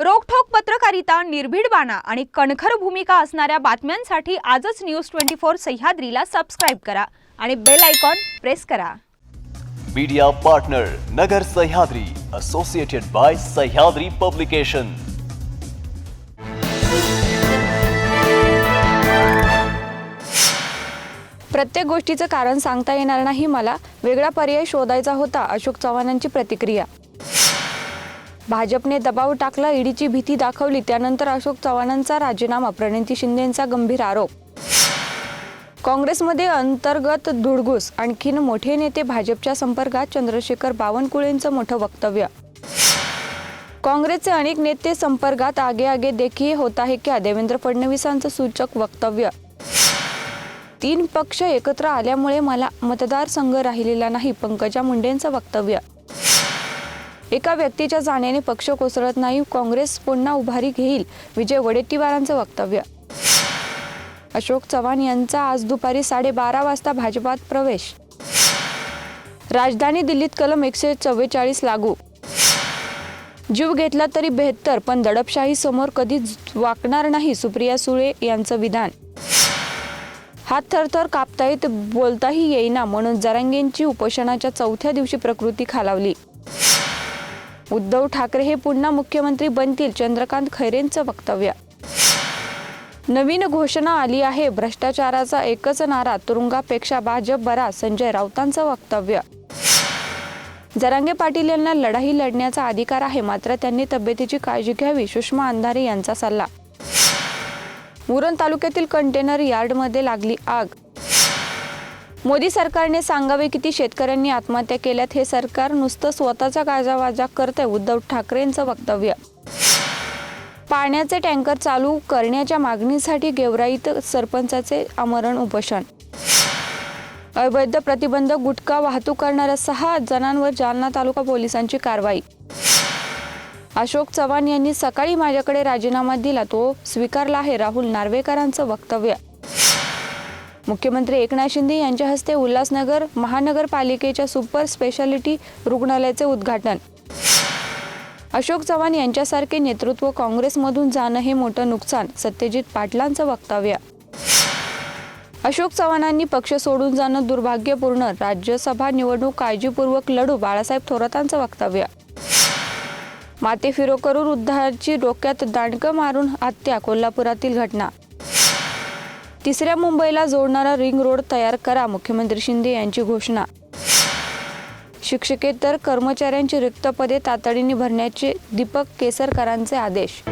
रोखठोक पत्रकारिता निर्भीड बाणा आणि कणखर भूमिका असणाऱ्या बातम्यांसाठी आजच न्यूज ट्वेंटी फोर सह्याद्रीला सबस्क्राईब करा आणि बेल आयकॉन प्रेस करा. Media partner Nagar Sahyadri associated by Sahyadri publication प्रत्येक गोष्टीचं कारण सांगता येणार नाही मला. वेगळा पर्याय शोधायचा होता अशोक चव्हाणांची प्रतिक्रिया. भाजपने दबाव टाकला ईडीची भीती दाखवली. त्यानंतर अशोक चव्हाणांचा राजीनामा प्रणिती शिंदेंचा गंभीर आरोप. काँग्रेसमध्ये अंतर्गत धुडगूस आणखीन मोठे नेते भाजपच्या संपर्कात चंद्रशेखर बावनकुळेंचं मोठं वक्तव्य. काँग्रेसचे अनेक नेते संपर्कात आगे आगे देखील होत आहे क्या? देवेंद्र फडणवीसांचं सूचक वक्तव्य. तीन पक्ष एकत्र आल्यामुळे मला मतदारसंघ राहिलेला नाही पंकजा मुंडेंचं वक्तव्य. एका व्यक्तीच्या जाण्याने पक्ष कोसळत नाही काँग्रेस पुन्हा उभारी घेईल विजय वडेट्टीवारांचं वक्तव्य. अशोक चव्हाण यांचा आज दुपारी साडेबारा वाजता भाजपात प्रवेश. राजधानी दिल्लीत कलम एकशे चव्वेचाळीस लागू. जीव घेतला तरी बेहत्तर पण दडपशाही समोर कधीच वाकणार नाही सुप्रिया सुळे यांचं विधान. हात थरथर कापतायत बोलताही येईना म्हणून जरांगेंची उपोषणाच्या चौथ्या दिवशी प्रकृती खालावली. उद्धव ठाकरे हे पुन्हा मुख्यमंत्री बनतील चंद्रकांत खैरेंचं वक्तव्य. नवीन घोषणा आली आहे. भ्रष्टाचाराचा एकच नारा तुरुंगापेक्षा भाजप बरा संजय राऊतांचं वक्तव्य. जरांगे पाटील यांना लढाई लढण्याचा अधिकार आहे मात्र त्यांनी तब्येतीची काळजी घ्यावी सुषमा अंधारे यांचा सल्ला. उरण तालुक्यातील कंटेनर यार्डमध्ये लागली आग. मोदी सरकारने सांगावे किती शेतकऱ्यांनी आत्महत्या केल्यात हे सरकार नुसतं स्वतःचा गाजावाजा करतंय उद्धव ठाकरेंचं वक्तव्य. पाण्याचे टँकर चालू करण्याच्या मागणीसाठी गेवराईत सरपंचाचे आमरण उपोषण. अवैध प्रतिबंध गुटखा वाहतूक करणाऱ्या सहा जणांवर जालना तालुका पोलिसांची कारवाई. अशोक चव्हाण यांनी सकाळी माझ्याकडे राजीनामा दिला तो स्वीकारला आहे राहुल नार्वेकरांचं वक्तव्य. मुख्यमंत्री एकनाथ शिंदे यांच्या हस्ते उल्हासनगर महानगरपालिकेच्या सुपर स्पेशालिटी रुग्णालयाचे उद्घाटन. अशोक चव्हाण यांच्यासारखे नेतृत्व काँग्रेसमधून जाणं हे मोठं नुकसान सत्यजित पाटलांचं वक्तव्य. अशोक चव्हाणांनी पक्ष सोडून जाणं दुर्भाग्यपूर्ण राज्यसभा निवडणूक काळजीपूर्वक लढू बाळासाहेब थोरातांचं वक्तव्य. माते फिरोकरू उद्धाराची डोक्यात दांडकं मारून हत्या कोल्हापुरातील घटना. तिसऱ्या मुंबईला जोडणारा रिंग रोड तयार करा मुख्यमंत्री शिंदे यांची घोषणा. शिक्षकेतर कर्मचाऱ्यांची रिक्त पदे तातडीने भरण्याचे दीपक केसरकरांचे आदेश.